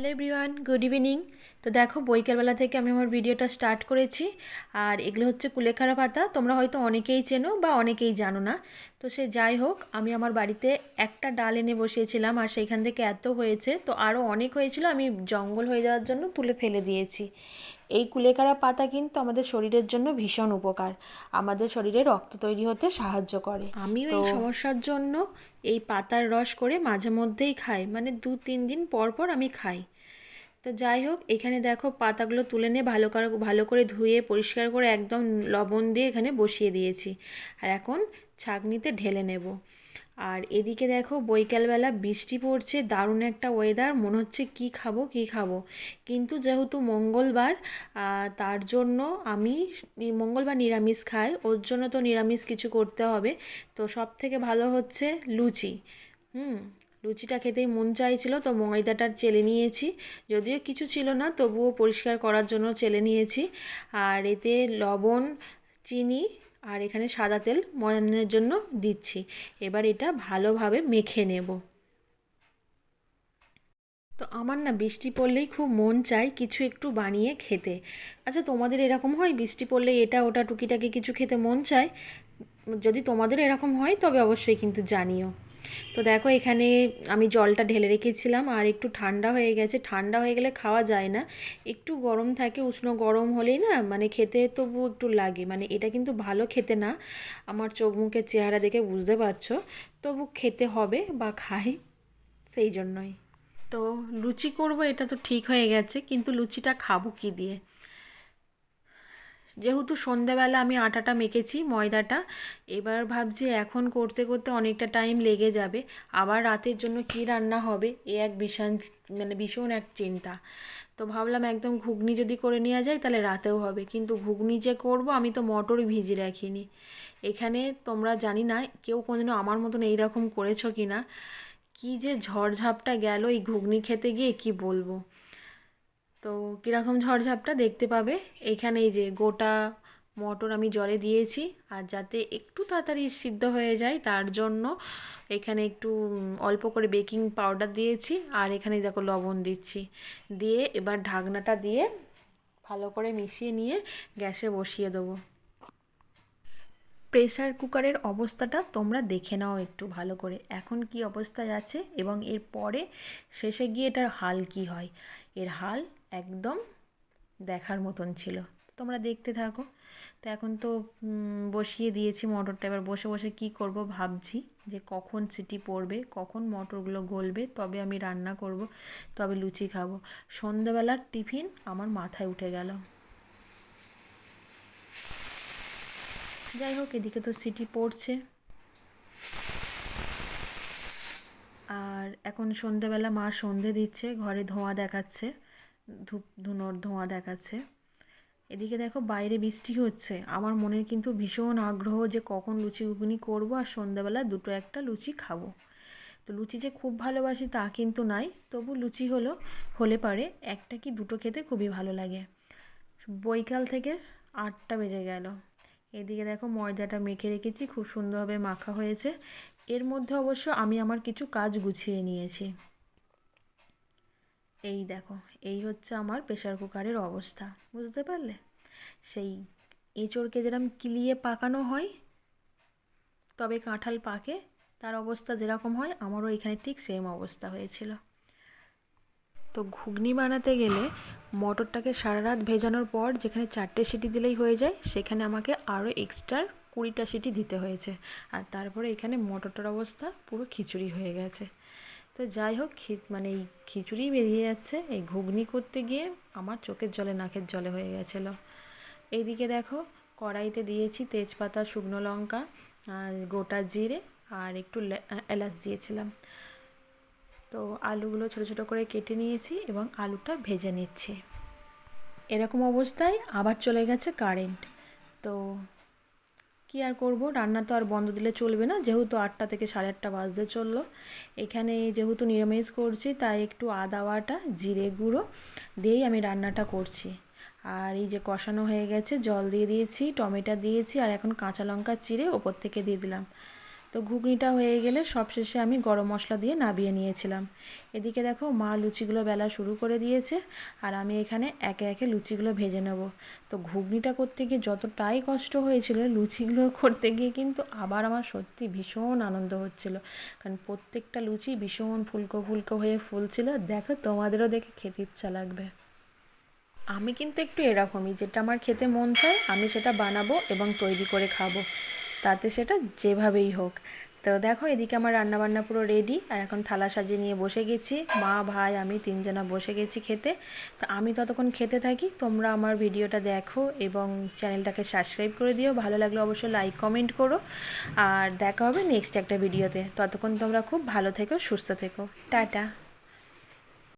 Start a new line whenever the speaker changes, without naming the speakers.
Hello everyone good evening তো দেখো বৈকালবেলা থেকে আমি আমার ভিডিওটা স্টার্ট করেছি। আর এগুলো হচ্ছে কুলেখাড়া পাতা। তোমরা হয়তো অনেকেই চেনো বা অনেকেই জানো না। তো সে যাই হোক আমি আমার বাড়িতে একটা ডাল এনে বসিয়েছিলাম আর সেইখান থেকে এত হয়েছে তো আরও অনেক হয়েছিল আমি জঙ্গল হয়ে যাওয়ার জন্য তুলে ফেলে দিয়েছি। এই কুলেখাড়া পাতা কিন্তু আমাদের শরীরের জন্য ভীষণ উপকার আমাদের শরীরে রক্ত তৈরি হতে সাহায্য করে। আমিও এই সমস্যার জন্য এই পাতার রস করে মাঝে মধ্যেই খাই মানে দু তিন দিন পর পর আমি খাই। তো যাই হোক এখানে দেখো পাতাগুলো তুলে নিয়ে ভালো করে ভালো করে ধুয়ে পরিষ্কার করে একদম লবণ দিয়ে এখানে বসিয়ে দিয়েছি। আর এখন ছাঁকনিতে ঢেলে নেব। আর এদিকে দেখো বৈকালবেলা বৃষ্টি পড়ছে, দারুণ একটা ওয়েদার মনে হচ্ছে কি খাব কি খাব। কিন্তু যেহেতু মঙ্গলবার তার জন্য আমি মঙ্গলবার নিরামিষ খাই, ওর জন্য তো নিরামিষ কিছু করতে হবে। তো সব থেকে ভালো হচ্ছে লুচি। হুম, লুচিটা খেতেই মন চাইছিল, তো ময়দাটা চেলে নিয়েছি। যদিও কিছু ছিল না, তবুও পরিষ্কার করার জন্য চেলে নিয়েছি। আর এতে লবণ, চিনি আর এখানে সাদা তেল ময়ানের জন্য দিচ্ছি। এবার এটা ভালোভাবে মেখে নেব। তো আমার না বৃষ্টি পড়লেই খুব মন চায় কিছু একটু বানিয়ে খেতে। আচ্ছা তোমাদের এরকম হয় বৃষ্টি পড়লে এটা ওটা টুকিটাকি কিছু খেতে মন চায়? যদি তোমাদের এরকম হয়, তবে অবশ্যই কিন্তু জানিও। তো দেখো এখানে আমি জলটা ঢেলে রেখেছিলাম আর একটু ঠান্ডা হয়ে গেছে। ঠান্ডা হয়ে গেলে খাওয়া যায় না। একটু গরম থাকে, উষ্ণ গরম হলেই না মানে খেতে তবু একটু লাগে। মানে এটা কিন্তু ভালো খেতে না। আমার চোখ মুখের চেহারা দেখে বুঝতে পারছ। তবু খেতে হবে বা খাই, সেই জন্যই। তো লুচি করব, এটা তো ঠিক হয়ে গেছে। কিন্তু লুচিটা খাব কি দিয়ে? যেহেতু সন্ধ্যাবেলা আমি আটাটা মেখেছি, ময়দাটা, এবার ভাবছি এখন করতে করতে অনেকটা টাইম লেগে যাবে। আবার রাতের জন্য কী রান্না হবে, এ এক ভীষণ মানে ভীষণ এক চিন্তা। তো ভাবলাম একদম ঘুগনি যদি করে নেওয়া যায় তাহলে রাতেও হবে, কিন্তু ঘুগনি যে করব আমি তো মটর ভিজে রাখিনি। এখানে তোমরা জানি না কেউ কোনোদিনও আমার মতন এইরকম করেছ কি না কী যে ঝড়ঝাপটা গেল এই ঘুগনি খেতে গিয়ে কি বলব? তো কীরকম ঝড়ঝাপটা দেখতে পাবে? এখানে যে গোটা মটর আমি জলে দিয়েছি, আর যাতে একটু তাড়াতাড়ি সিদ্ধ হয়ে যায়, তার জন্য এখানে একটু অল্প করে বেকিং পাউডার দিয়েছি, আর এখানে দেখো লবণ দিচ্ছি। দিয়ে এবার ঢাকনাটা দিয়ে ভালো করে মিশিয়ে নিয়ে গ্যাসে বসিয়ে দেবো। প্রেসার কুকারের অবস্থাটা তোমরা দেখে নাও একটু ভালো করে। এখন কি অবস্থায় আছে এবং এর পরে শেষে গিয়ে এটার হাল কি হয়? এর হাল একদম দেখার মতন ছিল। তোমরা দেখতে থাকো। তো এখন তো বসিয়ে দিয়েছি মটরটা। এবার বসে বসে কি করব ভাবছি যে কখন সিটি পড়বে, কখন মটরগুলো গলবে, তবে আমি রান্না করব, তবে লুচি খাব। সন্ধ্যাবেলার টিফিন আমার মাথায় উঠে গেল। যাই হোক, এদিকে তো সিটি পড়ছে। আর এখন সন্ধেবেলা মা সন্ধে দিচ্ছে, ঘরে ধোঁয়া দেখাচ্ছে। ধূপ, ধুনোর, ধোঁয়া দেখাচ্ছে। এদিকে দেখো বাইরে বৃষ্টি হচ্ছে। আমার মনের কিন্তু ভীষণ আগ্রহ যে কখন লুচি ঘুগনি করব আর সন্ধ্যাবেলা দুটো একটা লুচি খাব। তো লুচি যে খুব ভালোবাসি তা কিন্তু নাই। তবু লুচি হলো, হলে পারে একটা কি দুটো খেতে খুবই ভালো লাগে। বৈকাল থেকে আটটা বেজে গেল। এদিকে দেখো ময়দাটা মেখে রেখেছি, খুব সুন্দরভাবে মাখা হয়েছে। এর মধ্যে অবশ্য আমি আমার কিছু কাজ গুছিয়ে নিয়েছি। এই দেখো, এই হচ্ছে আমার প্রেশার কুকারের অবস্থা, বুঝতে পারলে? সেই এঁচড়কে যেরকম কিলিয়ে পাকানো হয়, তবে কাঁঠাল পাকে, তার অবস্থা যেরকম হয়, আমারও এখানে ঠিক সেম অবস্থা হয়েছিল। তো ঘুগনি বানাতে গেলে মটরটাকে সারা রাত ভেজানোর পর যেখানে চারটে সিটি দিলেই হয়ে যায়, সেখানে আমাকে আরও এক্সট্রা কুড়িটা সিটি দিতে হয়েছে। আর তারপরে এখানে মটরটার অবস্থা পুরো খিচুড়ি হয়ে গেছে। তো যাই হোক মানে এই খিচুড়ি বেরিয়ে যাচ্ছে। এই ঘুগনি করতে গিয়ে আমার চোখের জলে, নাকের জলে হয়ে গেছিল। এইদিকে দেখো, কড়াইতে দিয়েছি তেজপাতা, শুকনো লঙ্কা গোটা জিরে, আর একটু এলাচ দিয়েছিলাম। তো আলুগুলো ছোটো ছোটো করে কেটে নিয়েছি এবং আলুটা ভেজে নিচ্ছি। এরকম অবস্থায় আবার চলে গেছে কারেন্ট। তো কি আর করব? রান্না তো আর বন্ধ দিলে চলবে না। যেহেতু আটটা থেকে সাড়ে আটটা বাজতে চলল। এখানে যেহেতু নিরামিষ করছি, তাই একটু আদা বাটা, জিরে গুঁড়ো দিয়েই আমি রান্নাটা করছি। আর এই যে কষানো হয়ে গেছে, জল দিয়ে দিয়েছি, টমেটো দিয়েছি, আর এখন কাঁচা লঙ্কা চিরে ওপর থেকে দিয়ে দিলাম। তো ঘুগনিটা হয়ে গেলে সবশেষে আমি গরম মশলা দিয়ে নাবিয়ে নিয়েছিলাম। এদিকে দেখো মা লুচিগুলো বেলা শুরু করে দিয়েছে আর আমি এখানে একে একে লুচিগুলো ভেজে নেব। তো ঘুগনিটা করতে গিয়ে যতটাই কষ্ট হয়েছিল, লুচিগুলো করতে গিয়ে কিন্তু আবার আমার সত্যি ভীষণ আনন্দ হচ্ছিল। কারণ প্রত্যেকটা লুচি ভীষণ ফুলকো ফুলকো হয়ে ফুলছিল। দেখো তোমাদেরও দেখে খেতে ইচ্ছা লাগবে। আমি কিন্তু একটু এরকমই, যেটা আমার খেতে মন চায় আমি সেটা বানাবো এবং তৈরি করে খাব। তাতে সেটা যেভাবেই হোক। তো দেখো, এদিকে আমার রান্নাবান্না পুরো রেডি আর এখন থালা সাজিয়ে নিয়ে বসে গেছি। মা, ভাই, আমি তিনজনা বসে গেছি খেতে। তো আমি ততক্ষণ খেতে থাকি। তোমরা আমার ভিডিওটা দেখো এবং চ্যানেলটাকে সাবস্ক্রাইব করে দিও। ভালো লাগলে অবশ্যই লাইক কমেন্ট করো। আর দেখা হবে নেক্সট একটা ভিডিওতে ততক্ষণ তোমরা খুব ভালো থেকো, সুস্থ থেকো। টাটা।